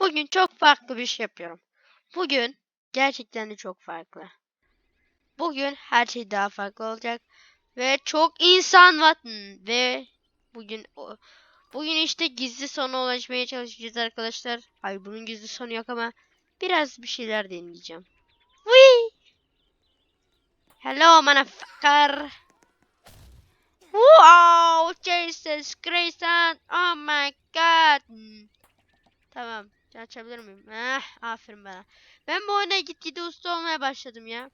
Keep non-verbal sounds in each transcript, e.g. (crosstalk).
Bugün çok farklı bir şey yapıyorum. Bugün gerçekten de çok farklı. Bugün her şey daha farklı olacak ve çok insan var Hmm, ve bugün bugün işte gizli sona ulaşmaya çalışacağız arkadaşlar. Hayır bunun gizli sonu yok ama biraz bir şeyler deneyeceğim. Whee! Hello motherfucker. Wow, Jesus Christ. Oh my god. Hmm. Tamam. Açabilir miyim? Eh, aferin bana. Ben bu oyuna gitgide usta olmaya başladım ya.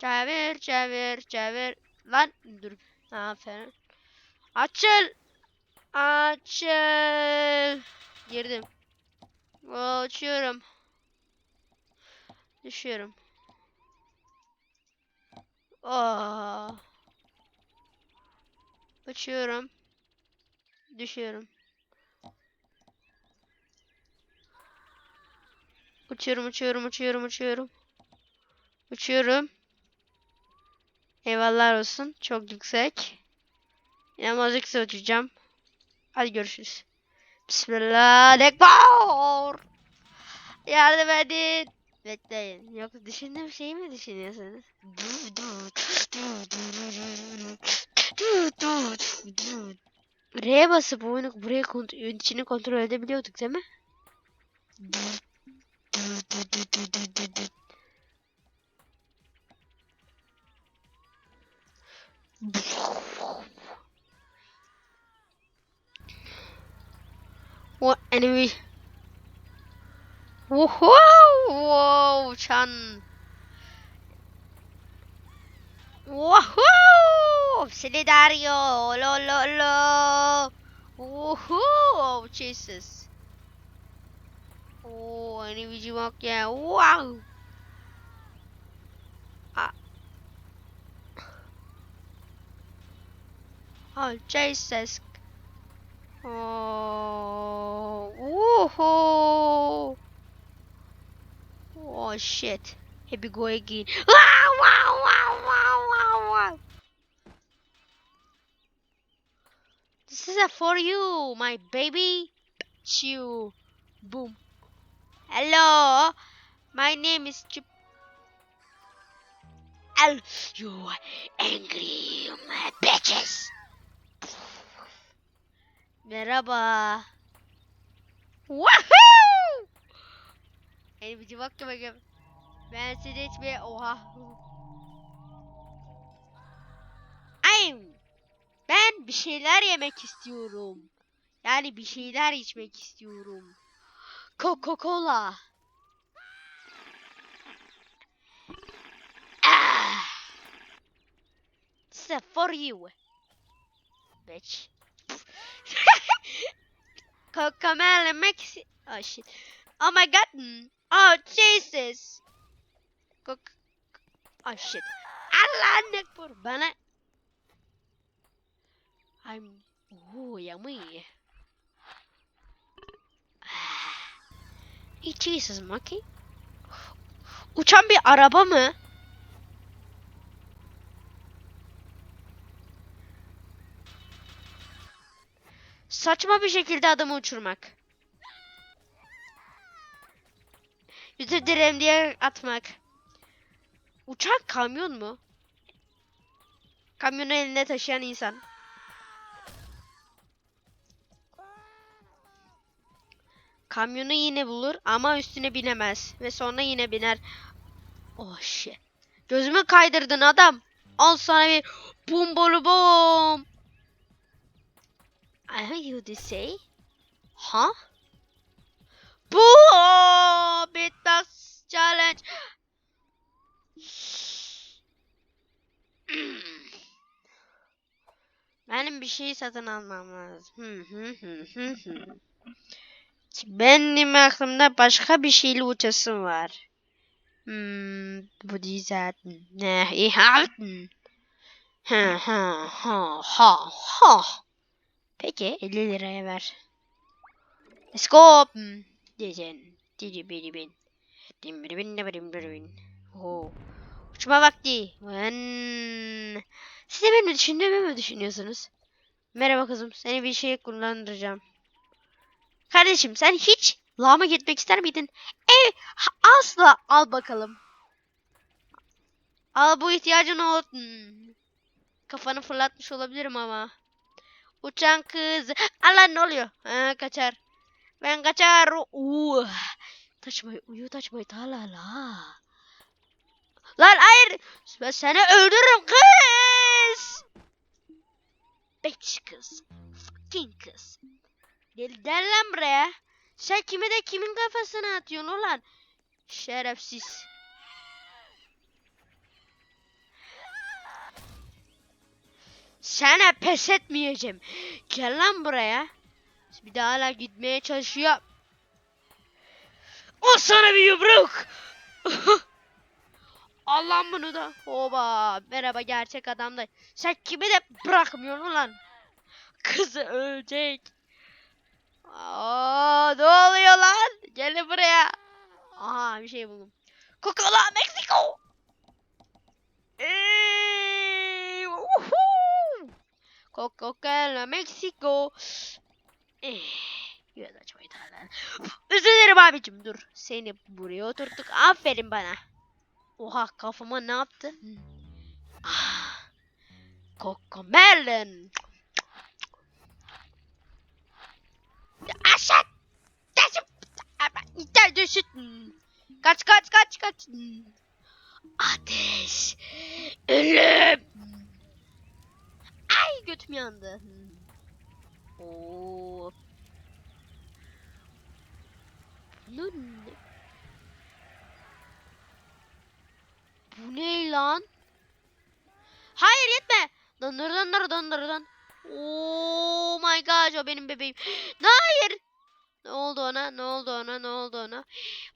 Çevir, çevir, çevir. Lan dur. Aferin. Açıl. Açıl. Girdim. Açıyorum. Düşüyorum. Oh. Açıyorum. Düşüyorum. Uçuyorum, uçuyorum, uçuyorum, uçuyorum. Uçuyorum. Eyvallah olsun. Çok yüksek. Yalnızlıksa uçacağım. Hadi görüşürüz. Bismillah. Ekber. Yardım edin. Bekleyin. Yok düşündüğüm şeyi mi düşünüyorsunuz? R'ye basıp oyunu buraya kont içini kontrol edebiliyorduk değil mi? What enemy? Whoa, whoa, Chan. Woohoo! Solidario! Lo, lo, lo! Woohoo! Jesus. Oh, ini biji ya. Wow! Ah. Oh, Jesus. Oh, woohoo! Oh, shit. Here we go again. Wow, wow, wow, wow, wow, wow. This is a for you, my baby. Chew. Boom. Hello. My name is Chip. Al, you angry, bitches. Merhaba. Woohoo! Benim bir bak gibi. Ben sizi hiçbir oha. Ay, ben bir şeyler yemek istiyorum. Yani bir şeyler içmek istiyorum. Coca-Cola. Ah. For you. Bitch. (laughs) Coca-Cola Maxi. Oh shit. Oh my god. Oh Jesus. Coca. Oh shit. I'm. Ooh, yummy. Jesus monkey. Uçan bir araba mı? Saçma bir şekilde adamı uçurmak. Yüzü direğim diye atmak. Uçan kamyon mu? Kamyonu elinde taşıyan insan. Kamyonu yine bulur ama üstüne binemez. Ve sonra yine biner. Oh shit. Gözümü kaydırdın adam. Al sana bir bum bolu bum. I heard you to say. Huh? Boom! Beatbox challenge. Benim bir şey satın almam lazım. Benim aklımda başka bir şeyle uçasım var. Hmm, bu değil zaten. Ne, iyi. Ha ha ha ha ha. Peki 50 liraya ver. Let's go. Hmm, Diyeceksin. Didi bidi bin. Dim. Oo. Uçma vakti. Ben... Siz de benim düşündüğümü mü düşünüyorsunuz? Merhaba kızım. Seni bir şeye kullandıracağım. Kardeşim sen hiç Lağıma gitmek ister miydin? E, asla. Al bakalım. Al bu ihtiyacın ol. Hmm. Kafanı fırlatmış olabilirim ama. Uçan kız. Allah ne oluyor? Ha, kaçar. Ben kaçar. Uuu. Taşmayı, uyu taşmayı. Ta la la. Lan hayır. Ben seni öldürürüm kız. Bitch kız. Fucking kız. Gel, lan buraya. Sen kimi de kimin kafasına atıyorsun ulan? Şerefsiz. Sana pes etmeyeceğim. Gel lan buraya. Bir daha hala gitmeye çalışıyor. O sana bir yumruk. (laughs) Allah'ım bunu da. Oba. Merhaba gerçek adam da. Sen kimi de bırakmıyorsun ulan. Kızı ölecek. Aa, ne oluyor lan? Gelin buraya. Aha bir şey buldum. Coca-Cola Mexico. Eee. Coca-Cola Mexico. Eh, Biraz açmayı. Özür dilerim abicim dur. Seni buraya oturttuk. Aferin bana. Oha kafama ne yaptı? Ah, Cocomelon. Aşağı. Taşıp. İter düşüt. Kaç kaç kaç kaç. Ateş. Ölüm. Ay götüm yandı. Oo. Bu ne? Bu ne lan? Hayır yetme. Döndür döndür döndür döndür. Oh my god o benim bebeğim. (gasps) Hayır. Ne oldu ona? Ne oldu ona? Ne oldu ona?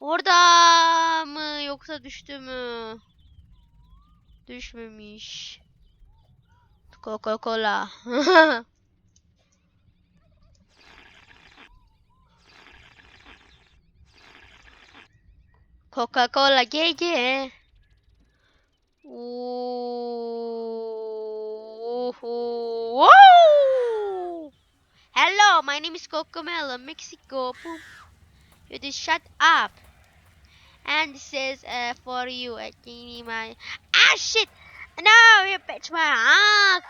Orada mı yoksa düştü mü? Düşmemiş. Coca-Cola. (laughs) Coca-Cola GG. Hello, my name is Cocomelo, Mexico. Boom. You just shut up. And this is uh, for you. I can my ah shit. No, you bitch my ah.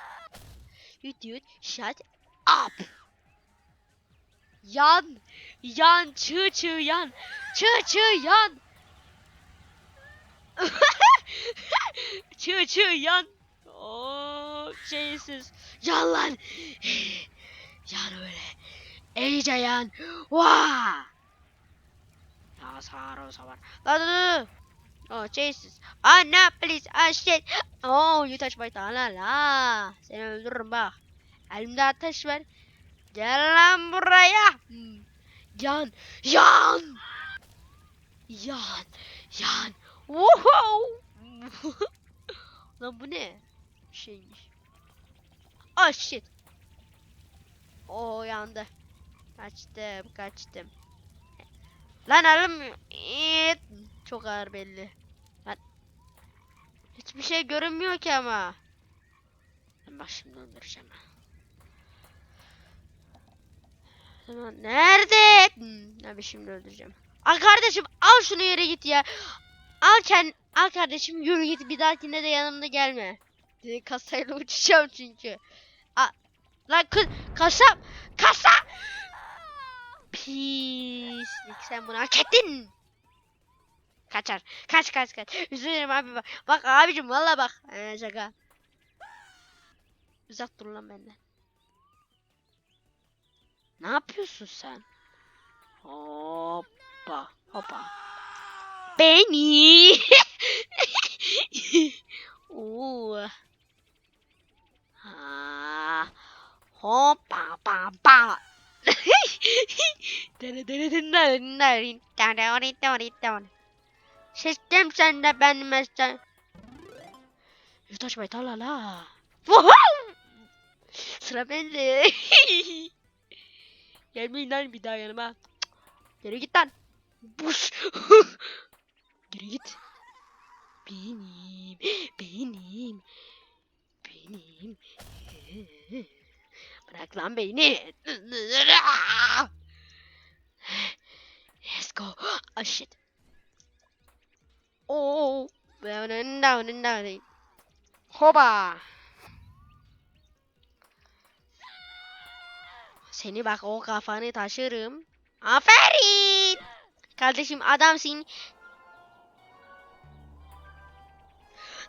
You dude, shut up. Yan, yan, çığ çığ yan, çığ çığ yan. çığ çığ yan. Oh Jesus. (sighs) Yan lan. yan öyle. İyice yan. Vaa. Ya sağır o sağır. La la la. Oh Jesus. Ah no please. Ah shit. Oh you touch my tongue. La la. Seni öldürürüm bak. Elimde ateş var. Gel lan buraya. Yan. Yan. Yan. Yan. Woohoo. (laughs) lan bu ne? Şeymiş. Oh shit. Oo yandı. Kaçtım kaçtım. Lan. İt. Çok ağır belli. Lan. Hiçbir şey görünmüyor ki ama. Ben bak şimdi öldüreceğim. Tamam nerede? Hmm, abi şimdi öldüreceğim. Al kardeşim al şunu yere git ya. Al kend al kardeşim yürü git bir dahakinde de yanımda gelme. Ee, Kasayla uçacağım çünkü. A Lan kız kasap kasa. Pislik sen bunu hak ettin. Kaçar. Kaç kaç kaç. Dilerim abi bak. Bak abicim valla bak. Ee, şaka. Uzak dur lan benden. Ne yapıyorsun sen? Hoppa hoppa. Beni. (laughs) Oo. Hoppa pa pa. Sistem sende benim estem. Yutaş bay la la. Sıra bende. (laughs) Gelmeyin lan bir daha yanıma. Geri git lan. Buş. (laughs) Geri git. Benim. Benim. Benim. Lan beni. Ah shit. Oo. Down down down. Hoba. Seni bak o kafanı taşırım. Aferin. Kardeşim adamsın.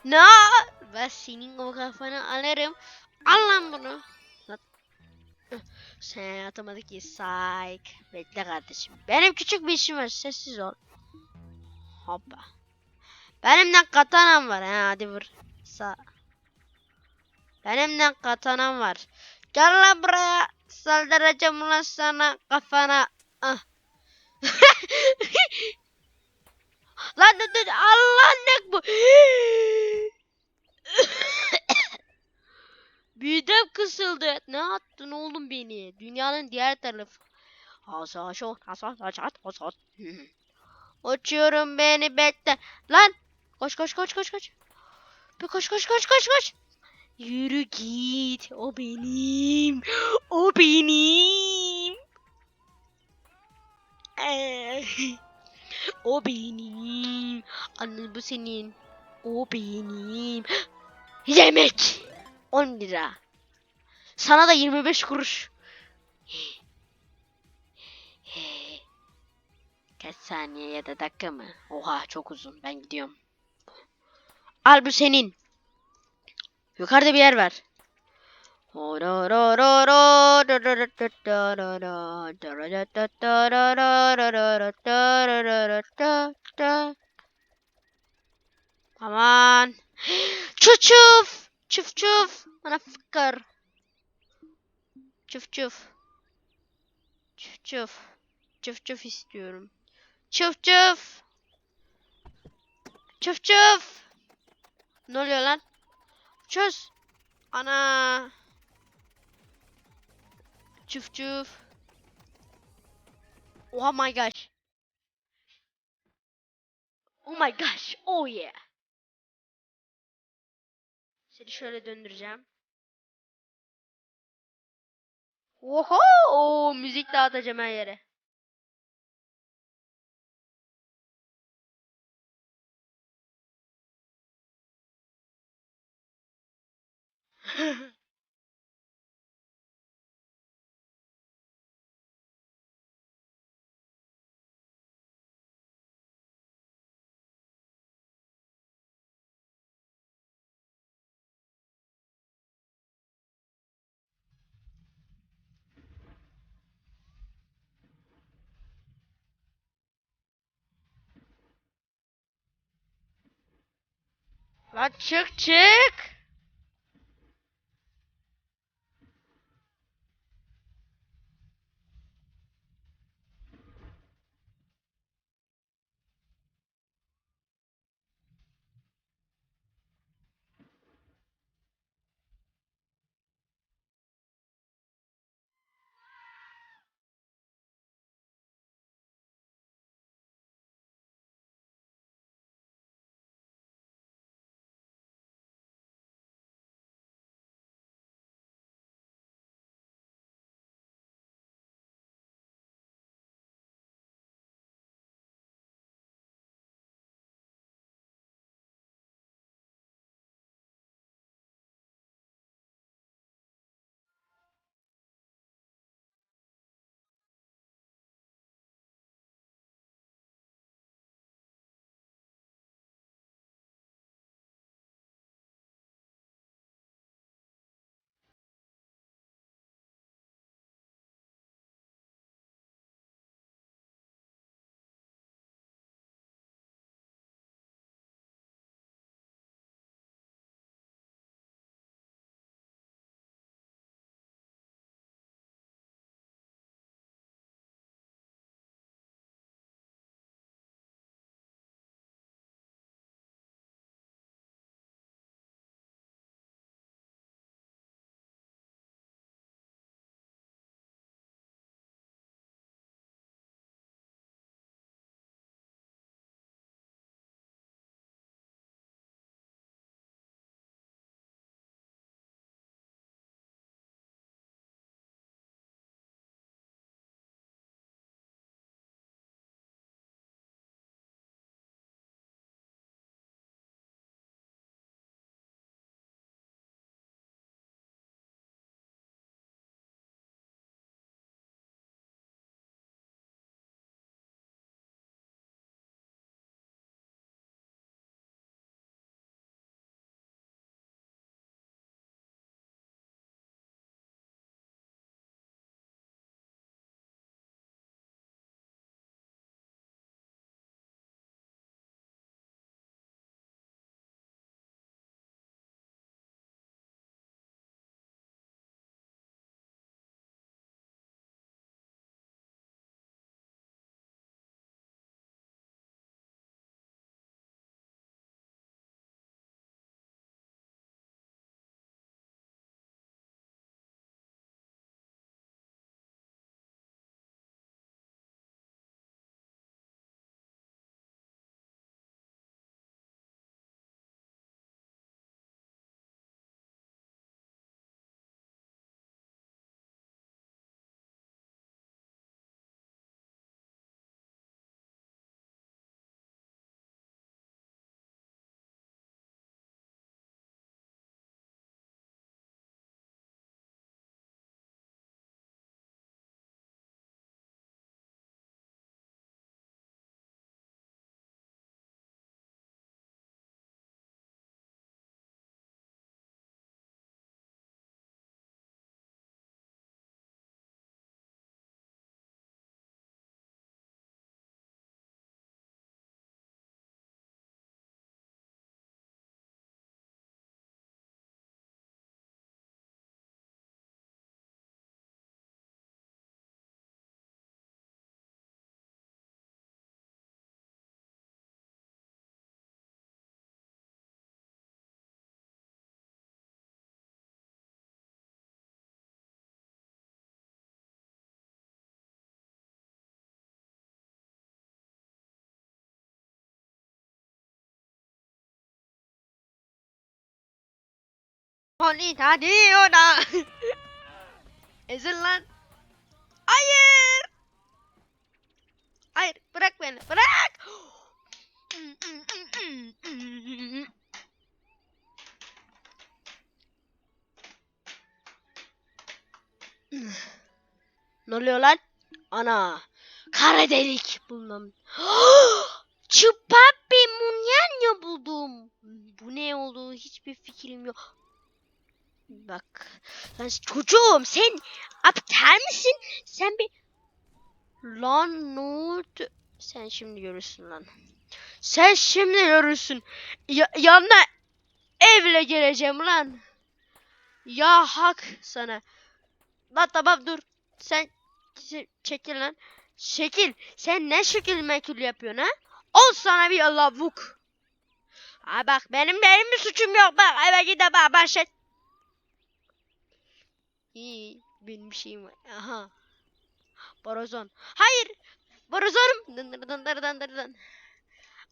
Ne? Ben senin o kafanı alırım. Al lan bunu. Sen atamadı ki psych. Bekle kardeşim. Benim küçük bir işim var. Sessiz ol. Hoppa. Benimden katanam var. Ha, hadi vur. Sa. Benimden katanam var. Gel lan buraya. Saldıracağım ulan sana kafana. Ah. (laughs) lan dur dur. Allah ne bu? (laughs) Midem kısıldı. Ne attın oğlum beni? Dünyanın diğer tarafı. Uçuyorum (laughs) beni bekle. Lan! Koş koş koş koş koş. Bir koş koş koş koş koş. Yürü git. O benim. O benim. (laughs) O benim. Anne bu senin. O benim. (gasps) Yemek. 10 lira. Sana da 25 kuruş. Kaç saniye ya da dakika mı? Oha çok uzun. Ben gidiyorum. Al bu senin. Yukarıda bir yer var. Aman. (gasps) Çuf çuf çuf. Bana fıkır. Çuf çuf. Çuf çuf. Çuf çuf istiyorum. Çuf çuf. Çuf çuf. Ne oluyor lan? Çöz. Ana. Çuf çuf. Oh my gosh. Oh my gosh. Oh yeah. Seni şöyle döndüreceğim. Oho! Müzik dağıtacağım her yere. (laughs) Lan çık çık. Hadi hadi ona. Ezil lan. Hayır. Hayır bırak beni bırak. ne oluyor lan? Ana. Kara delik bulmam. (gasps) Çupapi munyanyo buldum. Bu ne olduğu hiçbir fikrim yok. Lan çocuğum sen aptal mısın? Sen bir... Lan oldu? Sen şimdi görürsün lan. Sen şimdi görürsün. Ya, yanına evle geleceğim lan. Ya hak sana. Lan tamam dur. Sen çe- çekil lan. Şekil. Sen ne şekil mekil yapıyorsun ha? Ol sana bir lavuk. Ha bak benim benim bir suçum yok bak eve gide bak başlat. İyi benim bir şeyim var. Aha. Borazon. Hayır. Borazonum. Dın dın dın dın dın dın dın.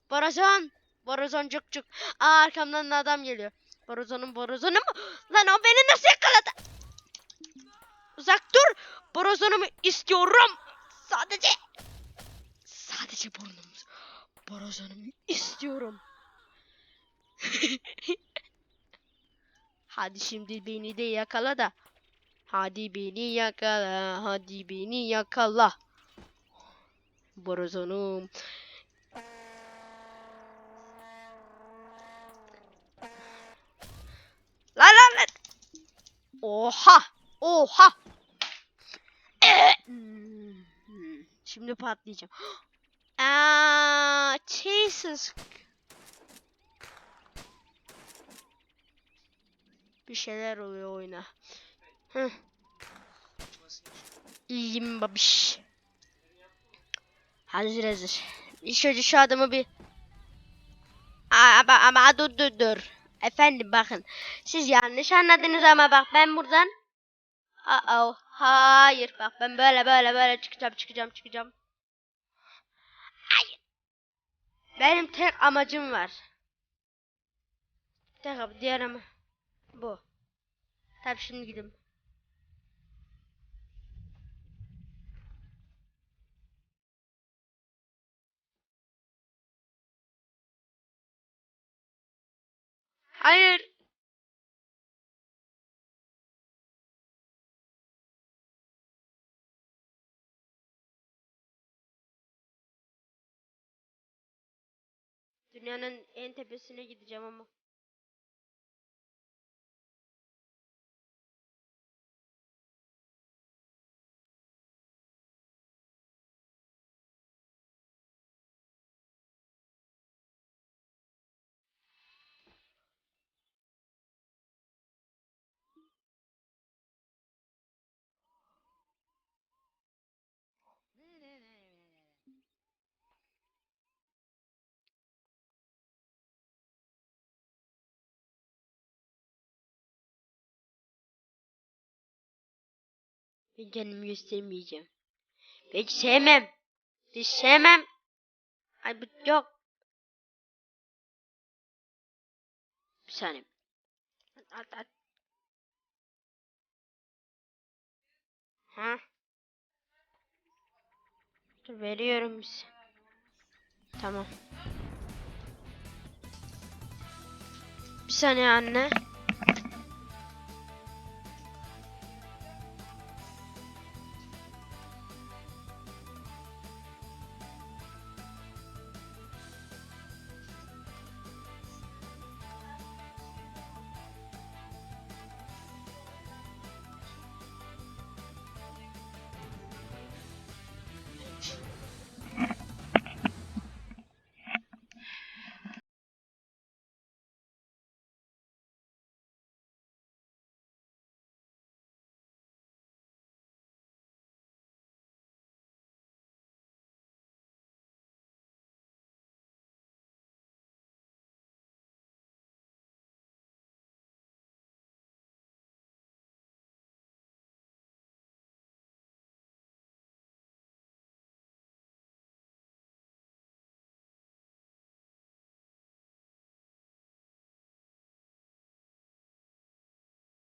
Borazon. Borazon cuk cuk. Aa arkamdan da adam geliyor. Borazonum borazonum. Lan o beni nasıl yakaladı? Uzak dur. Borozonumu istiyorum. Sadece. Sadece burnum. Borozonumu istiyorum. (laughs) Hadi şimdi beni de yakala da. Hadi beni yakala. Hadi beni yakala. Borozonum. Lan lan lan. Oha. Oha. Şimdi patlayacağım. (gasps) Aa, Jesus. Bir şeyler oluyor oyuna. Hıh. İyiyim babiş. Hazır hazır. İlk önce şu adamı bir... Aa, ama, ama dur dur dur. Efendim bakın. Siz yanlış anladınız ama bak ben buradan... Aa, hayır bak ben böyle böyle böyle çıkacağım çıkacağım çıkacağım. Hayır. Benim tek amacım var. Tek am- diğer ama bu. Tabii şimdi gidelim. Hayır. Dünyanın en tepesine gideceğim ama. Ben kendimi göstermeyeceğim. Ben hiç sevmem. Hiç sevmem. Ay bu yok. Bir saniye. At at. Ha? Dur veriyorum size. Tamam. Bir saniye anne.